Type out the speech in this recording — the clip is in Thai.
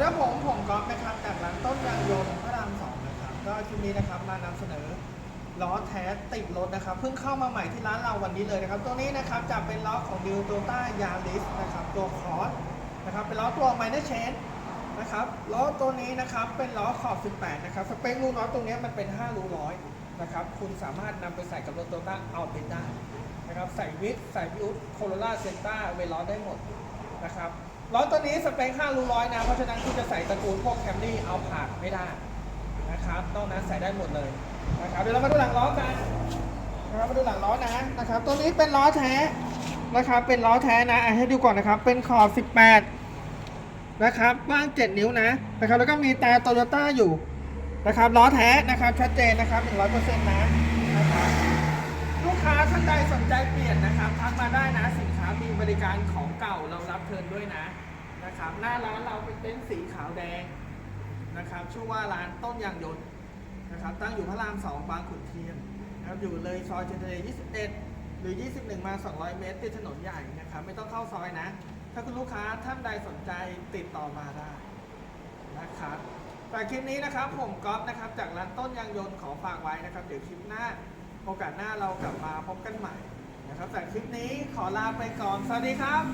ดีครับผมผมก๊อฟนะครับจากร้านต้นยางยนต์พระรามสองนะครับก็คลิปนี้นะครับมานำเสนอล้อแท้ติดรถนะครับ เพิ่งเข้ามาใหม่ที่ร้านเราวันนี้เลยนะครับ ตัวนี้นะครับจะเป็นล้อของดิวโตต้ายาริสนะครับตัวคอร์สนะครับเป็นล้อตัวไมเนอร์เชนนะครับล้อตัวนี้นะครับเป็นล้อขอบ 18 นะครับสเปครูล้อตรงนี้มันเป็น 5 รูร้อยนะครับคุณสามารถนำไปใส่กับรถโตต้าเอาเป็นได้นะครับใส่วิทใส่วิวโคโรล่าเซนต้าเวลล้อได้หมดนะครับ ล้อตัวนี้สเปค5รูร้อยนะ เพราะฉะนั้นคุณจะใส่ตระกูลพวกแคมรี่เอาผ่านไม่ได้นะครับนอกนั้นใส่ได้หมดเลยนะครับเดี๋ยวเรามาดูหลังล้อกันนะครับมาดูหลังล้อนะนะครับ ตัวนี้เป็นล้อแท้นะครับเป็นล้อแท้นะอะให้ดูก่อนนะครับ เป็นขอบ 18 นะครับกว้าง 7 นิ้วนะนะครับแล้วก็มีตาโตโยต้าอยู่นะครับล้อแท้นะครับชัดเจนนะครับ100%นะนะครับลูกค้าท่านใดสนใจเปลี่ยนนะครับทักมาได้นะสินค้ามีบริการของเก่าเรา รับเทิร์นด้วยนะนะครับหน้าร้านเราเป็นเต็นท์สีขาวแดงนะครับชื่อว่าร้านต้นยางยนต์นะครับตั้งอยู่พระรามสองบางขุนเทียนนะครับอยู่เลยซอยเจเนเร21 หรือ 21 มา 200 เมตร ติดถนนใหญ่นะครับไม่ต้องเข้าซอยนะ ถ้าคุณลูกค้าท่านใดสนใจติดต่อมาได้นะครับแต่คลิปนี้นะครับผมก๊อฟนะครับจากร้านต้นยางยนต์ขอฝากไว้นะครับ เดี๋ยวคลิปหน้าโอกาสหน้าเรากลับมาพบกันใหม่นะครับแต่คลิปนี้ขอลาไปก่อน สวัสดีครับ